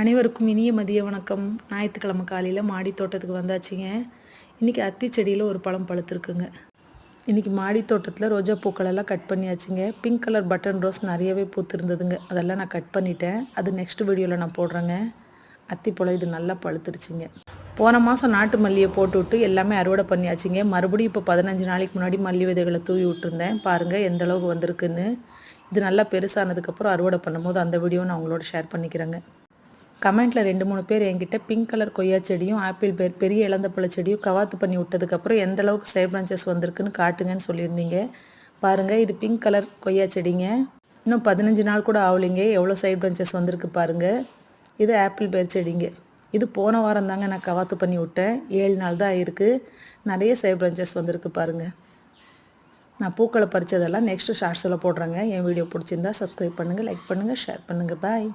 அனைவருக்கும் இனிய மதிய வணக்கம். ஞாயிற்றுக்கிழமை காலையில் மாடி தோட்டத்துக்கு வந்தாச்சுங்க. இன்றைக்கி அத்தி செடியில் ஒரு பழம் பழுத்துருக்குங்க. இன்றைக்கி மாடி தோட்டத்தில் ரோஜா பூக்களெல்லாம் கட் பண்ணியாச்சுங்க. பிங்க் கலர் பட்டன் ரோஸ் நிறையவே பூத்துருந்ததுங்க. அதெல்லாம் நான் கட் பண்ணிட்டேன். அது நெக்ஸ்ட் வீடியோவில் நான் போடுறேங்க. அத்தி போல இது நல்லா பழுத்துருச்சுங்க. போன மாதம் நாட்டு மல்லியை போட்டு விட்டு எல்லாமே அறுவடை பண்ணியாச்சுங்க. மறுபடியும் இப்போ பதினஞ்சு நாளைக்கு முன்னாடி மல்லி விதைகளை தூவி விட்டுருந்தேன். பாருங்கள் எந்த அளவுக்கு வந்திருக்குன்னு. இது நல்லா பெருசானதுக்கப்புறம் அறுவடை பண்ணும்போது அந்த வீடியோ நான் உங்களோட ஷேர் பண்ணிக்கிறேங்க. கமெண்ட்டில் ரெண்டு மூணு பேர் என்கிட்ட பிங்க் கலர் கொய்யா செடியும் ஆப்பிள் பேர் பெரிய இளந்தப்பழ செடியும் கவாத்து பண்ணி விட்டதுக்கப்புறம் எந்த அளவுக்கு சேவ் பிரான்ச்சஸ் வந்திருக்குன்னு காட்டுங்கன்னு சொல்லியிருந்தீங்க. பாருங்கள் இது பிங்க் கலர் கொய்யா செடிங்க. இன்னும் பதினஞ்சு நாள் கூட ஆகலைங்க. எவ்வளோ சைட் பிரான்ச்சஸ் வந்திருக்கு பாருங்கள் இது ஆப்பிள் பேர் செடிங்க. இது போன வாரம் தாங்க நான் கவாத்து பண்ணி விட்டேன். ஏழு நாள் தான் ஆயிருக்கு நிறைய சைட் பிரான்ச்சஸ் வந்திருக்கு பாருங்கள் நான் பூக்களை பறித்ததெல்லாம் நெக்ஸ்ட்டு ஷார்ட்ஸில் போடுறேங்க. என் வீடியோ பிடிச்சிருந்தா சப்ஸ்கிரைப் பண்ணுங்கள் லைக் பண்ணுங்கள் ஷேர் பண்ணுங்கள் பாய்